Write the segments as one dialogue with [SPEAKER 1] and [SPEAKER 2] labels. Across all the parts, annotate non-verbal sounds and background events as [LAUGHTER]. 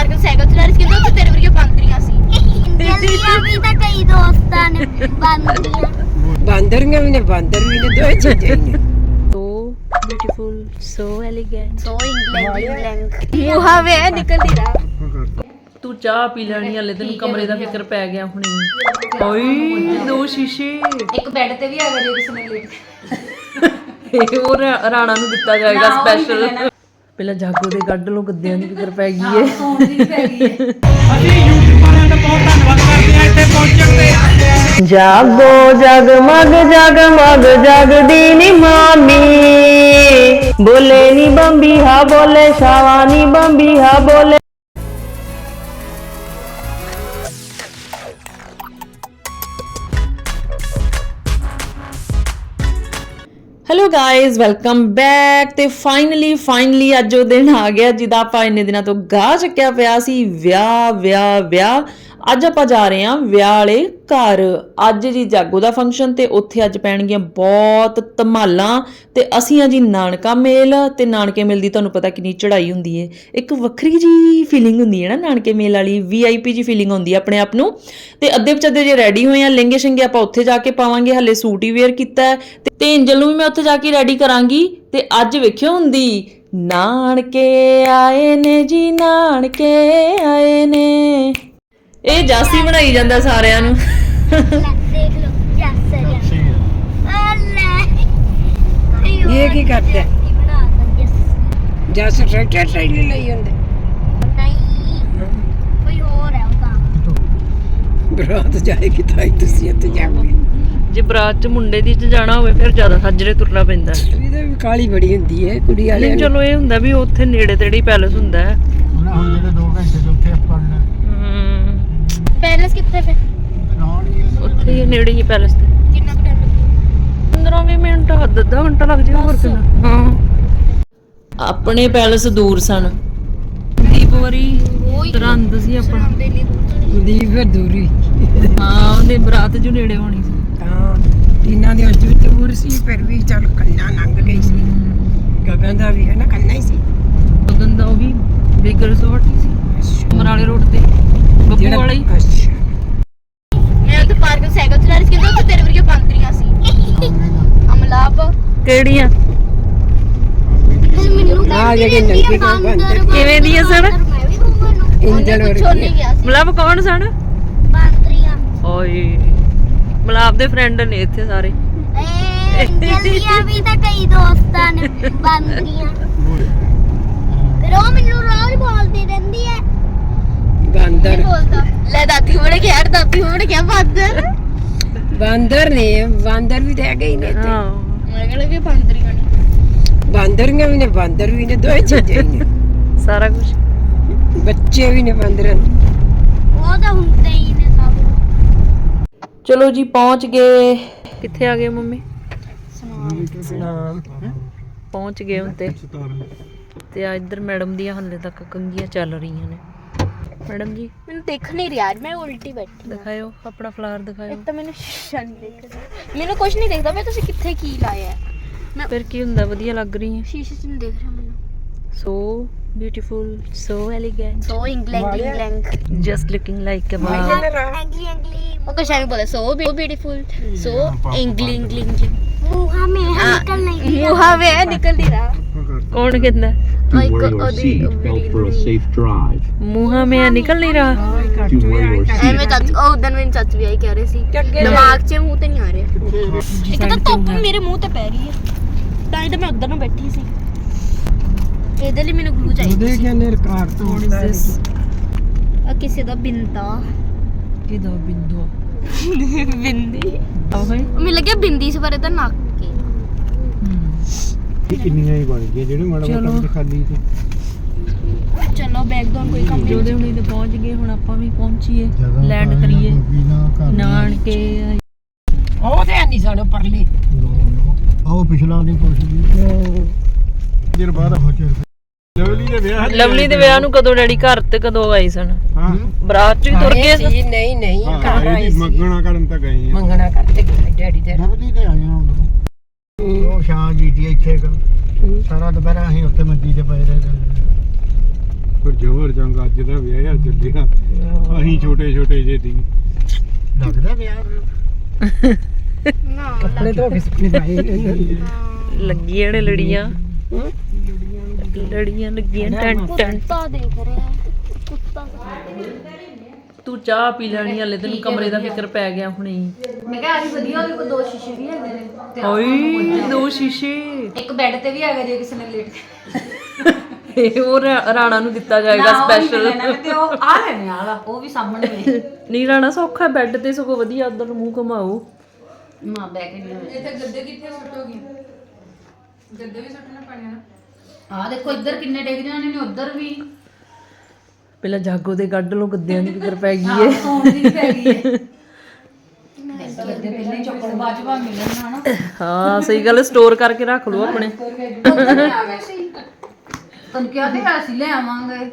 [SPEAKER 1] Park ਵਿੱਚ cycle ਚਲਾ ਰਹੀ ਸੀ ਕਹਿੰਦਾ ਉੱਥੇ ਤੇਰੇ ਵਰਗੀਆਂ ਬਾਂਦਰੀਆਂ ਸੀ।
[SPEAKER 2] ਜਲਦੀਆਂ ਵੀ ਤਾਂ ਕਈ ਦੋਸਤਾਂ ਨੇ ਬੰਦੀਆਂ
[SPEAKER 3] ਬਾਂਦਰੀਆਂ ਵੀ ਨੇ ਬਾਂਦਰ ਵੀ ਨੇ ਦੋ ਚੀਜ਼ਾਂ ਹੀ ਨੇ।
[SPEAKER 4] So beautiful so elegant
[SPEAKER 1] so England England ਮੂਹਾ ਵੇ ਨਿਕਲਦੀ ਰਾ
[SPEAKER 4] ਤੂੰ ਚਾਹ ਪੀ ਲੈਣੀ ਹਲੇ ਤੈਨੂੰ ਕਮਰੇ ਦਾ ਫਿਕਰ ਪੈ ਗਿਆ ਹੁਣੀ। ਓਏ ਦੋ ਸ਼ੀਸ਼ੇ।
[SPEAKER 1] ਇੱਕ ਬੈੱਡ ਤੇ ਵੀ ਆ ਗਿਆ ਜੇ ਕਿਸੇ ਨੇ ਲੇਟ।
[SPEAKER 4] ਇਹ ਉਹ ਰਾ- ਰਾਣਾ ਨੂੰ ਦਿੱਤਾ ਜਾਏਗਾ ਸਪੈਸ਼ਲ ਪਹਿਲਾਂ ਜਾਗੋ ਦੇ ਕੱਢ ਲੋ ਗੱਦਿਆਂ ਦੀ ਫਿਕਰ ਪੈ ਗਈ ਏ। ਜਾਗੋ ਜਗਮਗ ਜਗਮਗ ਜਗਦੀ ਨੀ ਮਾਮੀ। ਬੋਲੇ ਨੀ ਬੰਬੀ ਹਾ ਬੋਲੇ ਸ਼ਾਵਾ ਨੀ ਬੰਬੀ ਹਾ ਬੋਲੇ ਹੈਲੋ ਗਾਇਜ਼ ਵੈਲਕਮ ਬੈਕ ਤੇ ਫਾਈਨਲੀ ਫਾਈਨਲੀ ਅੱਜ ਉਹ ਦਿਨ ਆ ਗਿਆ ਜਿਹਦਾ ਆਪਾਂ ਇੰਨੇ ਦਿਨਾਂ ਤੋਂ ਗਾਹ ਚੱਕਿਆ ਪਿਆ ਸੀ। ਵਿਆਹ ਵਿਆਹ ਵਿਆਹ। ਅੱਜ ਆਪਾਂ ਜਾ ਰਹੇ ਹਾਂ ਵਿਆਹ ਵਾਲੇ ਘਰ। ਅੱਜ ਜੀ ਜਾਗੋ ਦਾ ਫੰਕਸ਼ਨ ਤੇ ਉੱਥੇ ਅੱਜ ਪੈਣਗੀਆਂ ਬਹੁਤ ਧਮਾਲਾਂ ਤੇ ਅਸੀਂ ਆ ਜੀ ਨਾਨਕਾ ਮੇਲ ਤੇ ਨਾਨਕੇ ਮੇਲ ਦੀ ਤੁਹਾਨੂੰ ਪਤਾ ਕਿੰਨੀ ਚੜ੍ਹਾਈ ਹੁੰਦੀ ਏ। ਇੱਕ ਵੱਖਰੀ ਜੀ ਫੀਲਿੰਗ ਹੁੰਦੀ ਹੈ ਨਾ ਨਾਨਕੇ ਮੇਲ ਵਾਲੀ ਵੀਆਈਪੀ ਜੀ ਫੀਲਿੰਗ ਹੁੰਦੀ ਹੈ ਆਪਣੇ ਆਪ ਨੂੰ। ਤੇ ਅੱਧੇ ਵਿਚਾਦੇ ਜੇ ਰੈਡੀ ਹੋਏ ਆ, ਲਹਿੰਗੇ ਸ਼ਿੰਗੇ ਆਪਾਂ ਉੱਥੇ ਜਾ ਕੇ ਪਾਵਾਂਗੇ, ਹੱਲੇ ਸੂਟ ਹੀ ਵੇਅਰ ਕੀਤਾ ਹੈ ਤੇ- ਤੇ ਐਂਜਲ ਨੂੰ ਵੀ ਮੈਂ ਉੱਥੇ ਜਾ ਕੇ ਰੈਡੀ ਕਰਾਂਗੀ। ਤੇ ਅੱਜ ਵੇਖਿਓ ਹੁੰਦੀ, ਨਾਨਕੇ ਆਏ ਨੇ ਜੀ, ਨਾਨਕੇ ਆਏ ਨੇ। ਇਹ ਜਾਸੀ ਬਣਾਈ ਜਾਂਦਾ ਸਾਰਿਆਂ ਨੂੰ।
[SPEAKER 2] ਦੇਖ ਲਓ ਜੱਸ ਅੱਲੇ
[SPEAKER 3] ਇਹ ਕੀ ਕਰਦਾ?
[SPEAKER 2] ਜੱਸ
[SPEAKER 3] ਟਰੈਕਟਰ ਟ੍ਰੇਲਰ ਲਈ ਹੁੰਦੇ
[SPEAKER 2] ਨਹੀਂ ਕੋਈ ਹੋਰ ਹੈ ਉਹ ਤਾਂ
[SPEAKER 3] ਬਰਾਤ ਜਾਏਗੀ ਤਾਂ ਹੀ ਤੁਸੀਂ ਇੱਥੇ ਜਾਓਗੇ।
[SPEAKER 4] ਜੇ ਬਰਾਤ ਚ ਮੁੰਡੇ ਦੀ ਚ ਜਾਣਾ ਹੋਵੇ ਫਿਰ ਜ਼ਿਆਦਾ ਸੱਜਰੇ ਤੁਰਨਾ ਪੈਂਦਾ।
[SPEAKER 3] ਇਹਦੇ ਵੀ ਕਾਲੀ ਬੜੀ ਹੁੰਦੀ ਹੈ ਕੁੜੀ ਨੂੰ।
[SPEAKER 4] ਚਲੋ ਇਹ ਹੁੰਦਾ ਵੀ ਉੱਥੇ ਨੇੜੇ ਤੇੜੇ ਹੀ ਪੈਲਸ ਹੁੰਦਾ ਹੈ।
[SPEAKER 5] ਹੁਣ ਜਿਹੜੇ 2 ਘੰਟੇ ਤੋਂ ਉੱਥੇ ਆਪਾਂ ਨੇ
[SPEAKER 4] ਹਮ,
[SPEAKER 1] ਪੈਲਸ ਕਿੱਥੇ ਫੇ
[SPEAKER 5] ਹੀ।
[SPEAKER 4] ਉੱਥੇ ਹੀ ਨੇੜੇ ਹੀ ਪੈਲਸ ਤੇ।
[SPEAKER 1] ਕਿੰਨਾ ਟਾਈਮ ਲੱਗੂ?
[SPEAKER 4] 15 20 ਮਿੰਟ ਅੱਧਾ ਅੱਧਾ ਘੰਟਾ ਲੱਗ ਜਾਏਗਾ ਹੋਰ ਕਿੰਨਾ। ਹਾਂ। ਆਪਣੇ ਪੈਲਸ ਦੂਰ ਸਨ। ਦੀਪ ਵਾਰੀ ਤਰੰਦ ਸੀ ਆਪਣਾ
[SPEAKER 1] ਦੇ
[SPEAKER 3] ਕੁਲਦੀਪ ਫਿਰ ਦੂਰੀ
[SPEAKER 4] ਹਾਂ। ਉਹਦੇ ਬਰਾਤ ਜੋ ਨੇੜੇ ਹੋਣੀ ਸੀ।
[SPEAKER 3] ਤਾਂ ਟੀਨਾ ਦੇ ਅੱਜ ਵੀ ਦੂਰ ਸੀ ਫਿਰ ਵੀ ਚੱਲ ਕੰਨਾ ਲੰਘ ਗਈ ਸੀ। ਗਗਨ ਦਾ ਵੀ ਹੈ ਨਾ ਕੰਨਾ ਹੀ ਸੀ।
[SPEAKER 4] ਗਗਨ ਦਾ ਉਹ ਵੀ ਬਿਗ ਰਿਜ਼ੋਰਟ ਹੀ ਸੀ। ਮਰਾਲੇ ਰੋਡ ਤੇ। ਬੱਬੂ ਵਾਲਾ ਹੀ।
[SPEAKER 3] ਅੱਛਾ।
[SPEAKER 1] ਮੈਂ ਉੱਥੇ ਪਾਰਕ ਵਿੱਚ ਸਾਈਕਲ ਚਲਾ ਰਹੀ ਸੀ ਕਹਿੰਦਾ ਉੱਥੇ ਤੇਰੇ ਵਰਗੀਆਂ ਬਾਂਦਰੀਆਂ ਸੀ। ਅਮਲਾਪ।
[SPEAKER 4] ਕਿਹੜੀਆਂ?
[SPEAKER 2] ਮੈਨੂੰ
[SPEAKER 3] ਆ ਨੰਗੇ ਕੋ ਬੰਦਰ
[SPEAKER 4] ਕਿਵੇਂ ਦੀਆਂ ਸਨ?
[SPEAKER 2] ਮੈਂ ਵੀ ਘੁੰਮਣ ਨੂੰ।
[SPEAKER 3] ਇੰਜਲ
[SPEAKER 1] ਕੁਛ
[SPEAKER 3] ਵਰਗੀ
[SPEAKER 1] ਨਹੀਂ ਗਿਆ ਸੀ।
[SPEAKER 4] ਮਤਲਬ ਕੌਣ ਸਨ?
[SPEAKER 2] ਬਾਂਦਰੀਆਂ।
[SPEAKER 4] ਓਏ। ਮਲਾਪ ਦੇ ਫਰੈਂਡ ਨੇ ਇੱਥੇ ਸਾਰੇ।
[SPEAKER 2] ਜਲਦੀਆਂ [LAUGHS] ਵੀ ਤਾਂ ਕਈ ਦੋਸਤਾਂ ਨੇ। [LAUGHS] ਬੰਦੀਆਂ ਫਿਰ ਉਹ ਮੈਨੂੰ ਰੋਜ਼ ਬੋਲਦੀ ਰਹਿੰਦੀ ਹੈ।
[SPEAKER 3] ਬਾਂਦਰ।
[SPEAKER 1] ਬੋਲਦਾ? ਲੈ ਦਾਦੀ ਬੜੇ ਖੈਰ ਦਾਦੀ ਬੜੇ ਕਿਹਾ ਬਾਂਦਰ।
[SPEAKER 3] ਬਾਂਦਰ ਨੇ ਬਾਂਦਰ ਵੀ ਰਹਿ ਗਏ ਨੇ ਇੱਥੇ।
[SPEAKER 4] ਹਾਂ।
[SPEAKER 1] ਮੈਂ ਕਹਿੰਦਾ ਕਿ ਬਾਂਦਰੀਆਂ ਨੇ।
[SPEAKER 3] ਬਾਂਦਰੀਆਂ ਵੀ ਨੇ ਬਾਂਦਰ ਵੀ ਨੇ ਦੋ ਚੀਜ਼ਾਂ ਹੀ ਨੇ।
[SPEAKER 4] ਸਾਰਾ ਕੁਝ
[SPEAKER 3] ਬੱਚੇ ਵੀ ਨੇ ਬਾਂਦਰਾਂ ਦੇ।
[SPEAKER 2] ਉਹ ਤਾਂ ਹੁੰਦੇ ਹੀ ਨੇ ਸਭ।
[SPEAKER 4] ਚਲੋ ਜੀ ਪਹੁੰਚ ਗਏ। ਕਿੱਥੇ ਆ ਗਏ ਮੰਮੀ? ਪਹੁੰਚ ਗਏ ਹੁਣ ਤੇ। ਤੇ ਆ ਇੱਧਰ ਮੈਡਮ ਦੀਆਂ ਹੱਲੇ ਤੱਕ ਕੰਗੀਆਂ ਚੱਲ ਰਹੀਆਂ ਨੇ। ਮੈਡਮ ਜੀ।
[SPEAKER 1] ਮੈਨੂੰ ਦੇਖ ਨਹੀਂ ਰਿਹਾ ਮੈਂ ਉਲਟੀ ਬੈਠੀ
[SPEAKER 4] ਦਿਖਾਇਓ ਆਪਣਾ ਫਲਾਰ ਦਿਖਾਇਓ।
[SPEAKER 1] ਇੱਕ ਤਾਂ ਮੈਨੂੰ ਸ਼ੀਸ਼ਾ ਨਹੀਂ ਦਿਖ ਰਿਹਾ। ਮੈਨੂੰ ਕੁਝ ਨਹੀਂ ਦਿਖਦਾ ਮੈਂ ਤੁਸੀਂ ਕਿੱਥੇ ਕੀ ਲਾਇਆ ਹੈ?
[SPEAKER 4] ਫਿਰ ਕੀ ਹੁੰਦਾ ਵਧੀਆ ਲੱਗ ਰਹੀ ਹੈ?
[SPEAKER 1] ਸ਼ੀਸ਼ੇ 'ਚ ਨਹੀਂ ਦੇਖ ਰਿਹਾ ਮੈਨੂੰ।
[SPEAKER 4] So beautiful so elegant
[SPEAKER 1] so England England
[SPEAKER 4] just looking like uh wow
[SPEAKER 2] ਐਂਗਲੀ ਐਂਗਲੀ
[SPEAKER 1] ਉਹ ਕੁਛ ਐਵੇਂ ਬੋਲੇ ਸੋ ਬਿਊਟੀਫੁਲ ਸੋ ਇੰਗਲਿੰਗ ਇੰਗਲਿੰਗ
[SPEAKER 2] ਮੂੰਹਾਂ ਮੇ ਨਿਕਲ ਨਹੀਂ
[SPEAKER 1] ਮੂਹਾ ਵੇ ਨਿਕਲਦੀ ਰਾ
[SPEAKER 4] ਕੌਣ ਕਹਿੰਦਾ?
[SPEAKER 1] ਉਹ ਇੱਕ
[SPEAKER 6] To wear your
[SPEAKER 1] ਉਹਦੀ
[SPEAKER 6] seatbelt for a safe drive.
[SPEAKER 4] ਮੂੰਹਾਂ ਮੇ ਨਿਕਲ ਨਹੀਂ ਰਹਾ
[SPEAKER 6] wear your
[SPEAKER 1] ਐਵੇਂ ਚਾਚ ਉਹ ਉਦੋਂ ਮੈਨੂੰ ਚਾਚ ਵੀ ਆਈ ਕਹਿ ਰਹੇ ਸੀ ਦਿਮਾਗ 'ਚ ਮੂੰਹ ਤੇ ਨਹੀਂ ਆ ਰਿਹਾ ਇੱਕ ਤਾਂ ਧੁੱਪ ਮੇਰੇ ਮੂੰਹ ਤੇ ਪੈ ਰਹੀ ਹੈ। ਤਾਂ ਹੀ ਤਾਂ ਮੈਂ ਉਧਰ ਨੂੰ ਬੈਠੀ ਸੀ। ਇਹਦੇ ਲਈ ਮੈਨੂੰ ਗਲੂ ਚਾਹੀਦੀ ਸੀ।
[SPEAKER 3] ਕਹਿੰਦੇ ਕਾਰ ਤੋਂ
[SPEAKER 1] ਆ ਕਿਸੇ ਦਾ ਬਿੰਦਾ।
[SPEAKER 4] ਕਿਦਾ ਬਿੰਦੂ? [LAUGHS]
[SPEAKER 1] ਬਿੰਦੀ। ਮੈਨੂੰ ਲੱਗਿਆ ਬਿੰਦੀ ਸੀ ਪਰ ਇਹਦਾ ਨੱਕ ਕੇ?
[SPEAKER 5] ਇਹ ਕਿੰਨੀਆਂ ਹੀ ਬਣ ਗਈਆਂ ਜਿਹੜੇ ਮਾੜਾ
[SPEAKER 4] ਚਲੋ।
[SPEAKER 5] ਮੋਟਾ ਖਾਲੀ ਤੇ
[SPEAKER 1] ਚਲੋ ਬੈਗ ਦਾ ਹੁਣ ਕੋਈ ਕੰਮ ਨਹੀਂ।
[SPEAKER 4] ਜੋਦੇ ਹੁਣੀ ਤੇ ਪਹੁੰਚ ਗਏ ਹੁਣ ਆਪਾਂ ਵੀ ਪਹੁੰਚੀਏ ਲੈਂਡ ਕਰੀਏ।
[SPEAKER 5] ਘਰ।
[SPEAKER 4] ਨਾਨਕੇ
[SPEAKER 3] ਉਹ ਤੇ ਨਹੀਂ ਸਾਨੂੰ ਪਰਲੇ।
[SPEAKER 5] ਆਓ ਪਿਛਲਾ ਨਹੀਂ ਕੁਛ ਵੀ। ਜਰ ਬਾਅਦ ਹੋ ਚਿਰ ਲਵਲੀ ਦੇ ਵਿਆਹ ਦੀ
[SPEAKER 4] ਲਵਲੀ ਦੇ ਵਿਆਹ ਨੂੰ ਕਦੋਂ ਡੈਡੀ ਘਰ ਤੇ ਕਦੋਂ ਆਏ ਸਨ?
[SPEAKER 5] ਹਾਂ।
[SPEAKER 4] ਬਰਾਤ ਚ ਹੀ ਤੁਰ ਗਏ ਸਨ?
[SPEAKER 3] ਸੀ ਨਹੀਂ ਨਹੀਂ ਘਰ
[SPEAKER 5] ਹਾਂ
[SPEAKER 3] ਆਏ
[SPEAKER 5] ਇਹਦੀ
[SPEAKER 3] ਸੀ।
[SPEAKER 5] ਮੰਗਣਾ ਕਰਨ ਤਾਂ ਗਏ ਆ।
[SPEAKER 3] ਮੰਗਣਾ ਕਰਤੇ ਗਏ ਡੈਡੀ ਦੇ
[SPEAKER 5] ਲਵਲੀ ਤੇ ਆਏ ਆ ਉਦੋਂ। ਉਹ ਸ਼ਾਂ ਜੀ ਦੀ ਇੱਥੇ ਕੁ। ਸਾਰਾ ਦੁਪਹਿਰਾ ਅਸੀਂ ਉੱਤੇ ਮੰਜੀ ਤੇ ਪਏ ਰਹੇ
[SPEAKER 7] ਪਰ ਜਵਰ ਜੰਗ ਅੱਜ ਦਾ ਵਿਆਹ ਚੱਲਿਆ ਅਸੀਂ ਛੋਟੇ ਛੋਟੇ ਜੇ ਸੀ। ਲੱਗਦਾ ਵਿਆਹ
[SPEAKER 2] ਨਾ
[SPEAKER 3] ਕੱਪੜੇ ਧੋ ਕੇ ਸੁੱਕਣੇ ਪਾਏ। ਨੇ
[SPEAKER 8] ਲੜੀਆਂ। ਲੜੀਆਂ ਲੱਗੀਆਂ ਟਨ ਟਨ
[SPEAKER 2] ਕੁੱਤਾ ਦੇਖ ਰਿਹਾ ਹੈ। ਕੁੱਤਾ
[SPEAKER 8] ਤੂੰ ਚਾਹ ਪੀ ਲੈਣੀ ਹਲੇ ਤੈਨੂੰ ਕਮਰੇ ਦਾ ਫਿਕਰ ਪੈ ਗਿਆ ਹੁਣੇ।
[SPEAKER 9] ਮੈਂ ਕਿਹਾ ਅੱਜ ਵਧੀਆ ਉਹਦੇ ਕੋਲ ਦੋ ਸ਼ੀਸ਼ੇ ਵੀ ਹੈਗੇ ਨੇ ਤੇ
[SPEAKER 8] ਓਏ ਦੋ ਸ਼ੀਸ਼ੇ।
[SPEAKER 9] ਇੱਕ ਬੈੱਡ ਤੇ ਵੀ ਹੈਗਾ ਜੇ ਕਿਸੇ ਨੇ ਲੇਟ
[SPEAKER 8] ਇਹ ਉਹ ਰਾਣਾ ਨੂੰ ਦਿੱਤਾ ਜਾਏਗਾ ਸਪੈਸ਼ਲ
[SPEAKER 9] ਤੇ ਉਹ ਆ ਲੈਣੇ ਵਾਲਾ ਉਹ ਵੀ ਸਾਹਮਣੇ ਵੇ [LAUGHS]
[SPEAKER 8] ਨਹੀਂ ਰਾਣਾ ਸੌਖਾ ਬੈੱਡ ਤੇ ਸਗੋਂ ਵਧੀਆ ਉਧਰ ਮੂੰਹ ਘੁਮਾਓ।
[SPEAKER 9] ਮਾਂ ਬੈ ਕੇ ਨਹੀਂ
[SPEAKER 10] ਇੱਥੇ ਗੱਦੇ ਕਿੱਥੇ ਸੁੱਟ ਹੋ ਗਏ? ਗੱਦੇ ਵੀ ਸੁੱਟਣੇ ਪੈਣੇ ਨਾ।
[SPEAKER 9] ਆ ਦੇਖੋ ਇੱਧਰ ਕਿੰਨੇ ਡਿੱਗ ਜਾਣੇ ਨੇ ਉੱਧਰ ਵੀ।
[SPEAKER 8] ਪਹਿਲਾਂ ਜਾਗੋ ਦੇ ਕੱਢ ਲੋ ਗੱਦਿਆਂ ਦੀ ਫਿਕਰ ਪੈ ਗਈ ਏ।
[SPEAKER 9] ਸੌਣ ਦੀ ਵੀ ਪੈ ਗਈ ਹੈ ਪਹਿਲਾਂ ਬਾਅਦ ਮਿਲਣ
[SPEAKER 8] ਸਹੀ ਗੱਲ ਸਟੋਰ ਕਰਕੇ ਰੱਖ ਲਓ ਆਪਣੇ।
[SPEAKER 9] ਆ ਤੁਹਾਨੂੰ ਕਿਹਾ ਤੇ ਅਸੀਂ ਲੈ ਆਵਾਂਗੇ।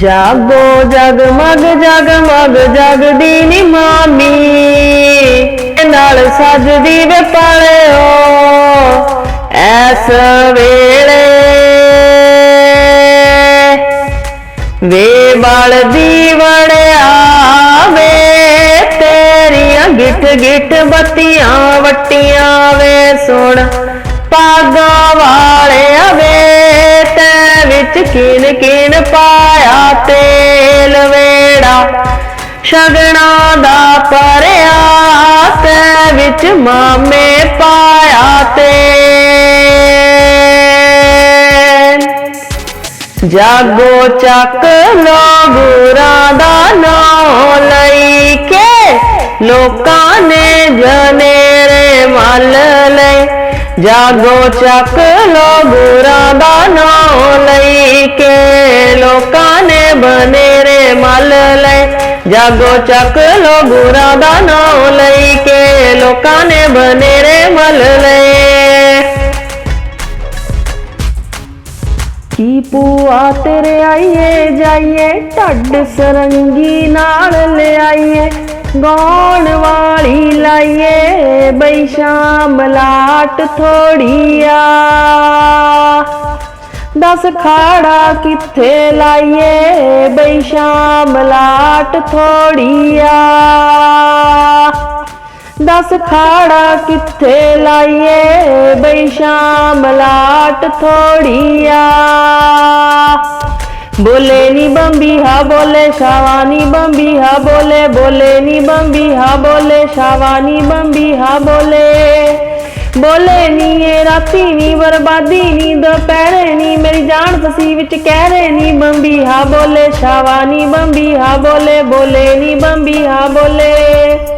[SPEAKER 8] ਜਾਗੋ ਜਗਮਗ ਜਗਮਗ ਜਗਦੀ ਨੀ ਮਾਮੀ। ਨਾਲ ਸਜਦੀ ਵੇ ਪਾਲਿਓ, ਐਸ ਵੇਲੇ। ਵੇ ਬਲ ਦੀਵੜਿਆ ਵੇ ਤੇਰੀਆਂ ਗਿੱਠ ਗਿੱਠ ਬੱਤੀਆਂ ਵਟੀਆਂ ਵੇ, ਸੁਣ ਪਾਗਾਂ ਵਾਲਿਆ ਵੇ। ਵਿੱਚ ਕਿਨ ਕਿਨ ਪਾਇਆ ਤੇਲ ਵੇੜਾ ਸ਼ਗਣਾ ਦਾ ਪਰਿਆ ਤੇ ਵਿੱਚ ਮਾਮੇ ਪਾਇਆ ਤੇ ਜਾਗੋ ਚੱਕ ਲੋ ਗੁਰਾਂ ਦਾ ਨਾਂ ਲਈ ਕੇ, ਲੋਕਾਂ ਨੇ ਜਨੇਰੇ ਮਲ ਲਏ। ਜਾਗੋ ਚੱਕ ਲੋ ਗੁਰਾਂ ਦਾ ਨਾਂ ਲਈ ਕੇ ਲੋਕਾਂ ਨੇ ਬਨੇਰੇ ਮਲ ਲੈ ਜਾਗੋ ਚੱਕ ਲੋ ਗੁਰਾਂ ਦਾ ਨਾਂ ਲਈ ਕੇ ਲੋਕਾਂ ਨੇ ਬਨੇਰੇ ਮਲ ਲਏ। ਕੀ ਪੂਆ ਤੇਰੇ ਆਈਏ ਜਾਈਏ, ਢੱਡ ਸਰੰਗੀ ਨਾਲ ਲਿਆਈਏ। ਗਾਉਣ ਵਾਲੀ ਲਾਈਏ ਬਈ ਸ਼ਾਮ ਲਾਟ ਥੋੜੀਆ ਦਸ ਖਾੜਾ ਕਿੱਥੇ ਲਾਈਏ ਬਈ ਸ਼ਾਮ ਲਾਟ ਥੋੜੀਆ ਦਸ ਖਾੜਾ ਕਿੱਥੇ ਲਾਈਏ ਬਈ ਸ਼ਾਮ ਲਾਟ ਥੋੜੀਆ ਬੋਲੇ ਨੀ ਬੰਬੀ, ਹਾ ਬੋਲੇ ਸ਼ਾਵਾਨੀ ਬੰਬੀ, ਹਾ ਬੋਲੇ ਬੋਲੇ ਨੀ ਬੰਬੀ, ਹਾ ਬੋਲੇ ਸ਼ਾਵਾਨੀ ਬੰਬੀ, ਹਾ ਬੋਲੇ। ਬੋਲੇ ਨੀ ਇਹ ਰਾਤੀ ਨੀ, ਬਰਬਾਦੀ ਨੀ, ਦੁਪਹਿਰੇ ਨੀ, ਮੇਰੀ ਜਾਨ ਫਸੀ ਵਿੱਚ ਕਹਿ ਰਹੇ ਨੀ ਬੰਬੀ, ਹਾ ਬੋਲੇ ਸ਼ਾਵਾਨੀ ਬੰਬੀ, ਹਾ ਬੋਲੇ ਬੋਲੇ ਨੀ ਬੰਬੀ, ਹਾ ਬੋਲੇ।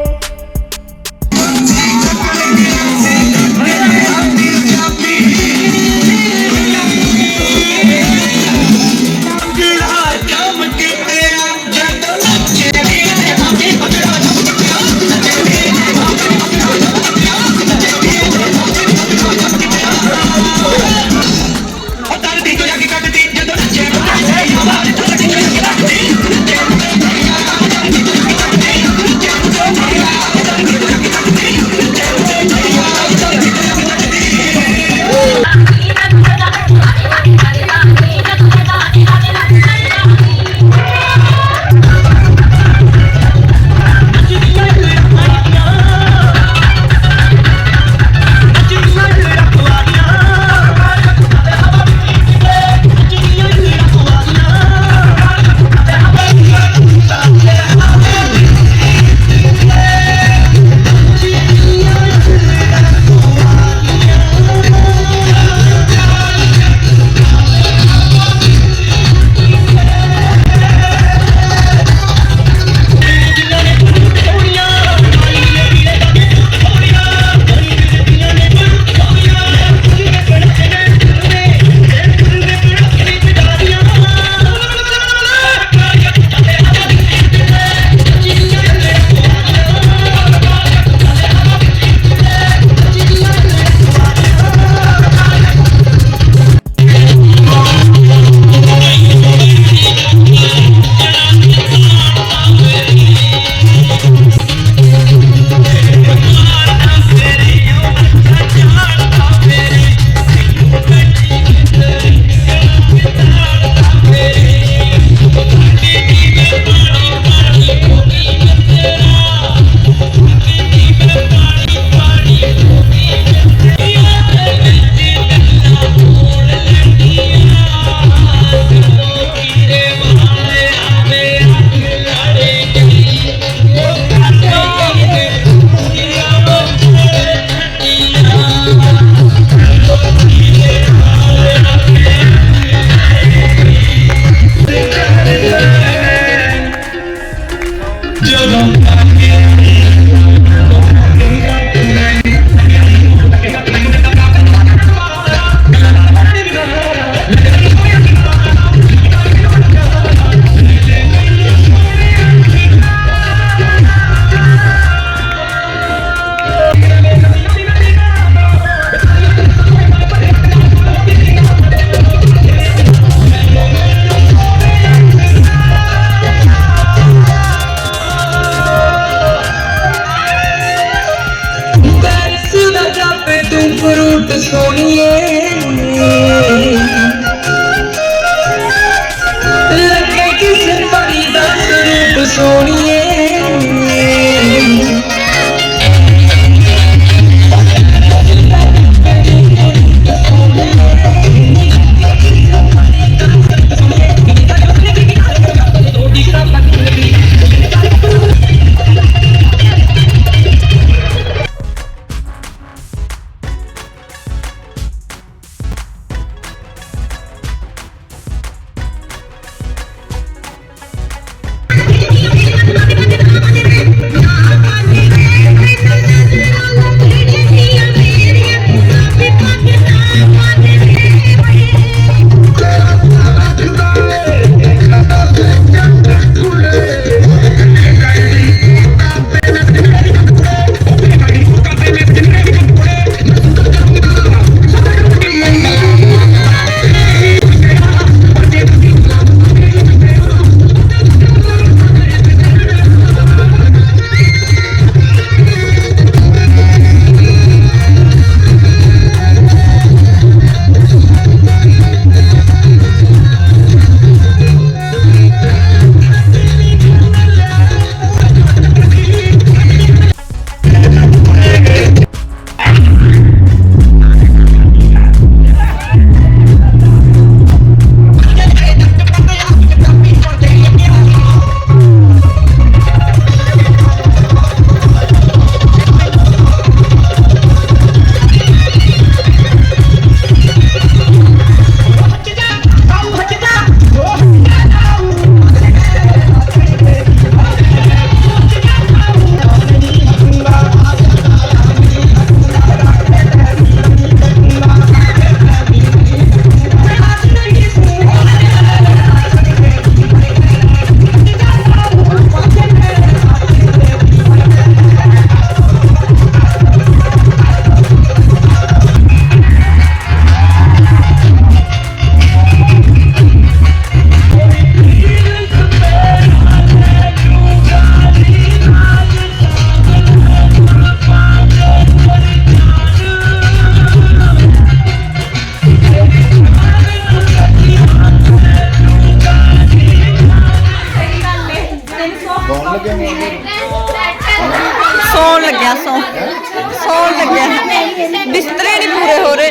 [SPEAKER 4] ਲੱਗਿਆ ਬਿਸਤਰੇ ਨਹੀਂ ਪੂਰੇ ਹੋ ਰਹੇ।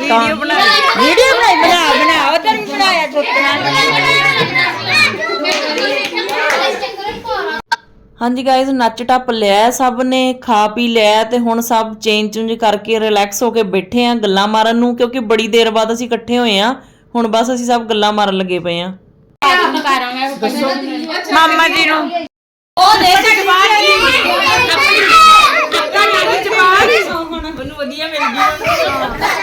[SPEAKER 4] ਵੀਡੀਓ ਬਣਾ ਵੀਡੀਓ ਬਣਾਈ। ਬਣਾ ਬਣਾ। ਉਹ ਤਾਂ ਹਾਂਜੀ ਗਾਇਜ਼ ਨੱਚ ਟੱਪ ਲਿਆ ਸਭ ਨੇ ਖਾ ਪੀ ਲਿਆ ਤੇ ਹੁਣ ਸਭ ਚੇਂਜ ਚੁੰਜ ਕਰਕੇ ਰਿਲੈਕਸ ਹੋ ਕੇ ਬੈਠੇ ਆ ਗੱਲਾਂ ਮਾਰਨ ਨੂੰ ਕਿਉਂਕਿ ਬੜੀ ਦੇਰ ਬਾਅਦ ਅਸੀਂ ਇਕੱਠੇ ਹੋਏ ਆ ਹੁਣ ਬਸ ਅਸੀਂ ਸਭ ਗੱਲਾਂ ਮਾਰਨ ਲੱਗੇ ਪਏ ਆ ਮਾਮਾ ਜੀ ਨੂੰ।
[SPEAKER 1] ਉਹ ਦੇ ਜਗਵਾਰ ਜੀ ਮੈਨੂੰ ਵਧੀਆ ਮਿਲ ਗਈ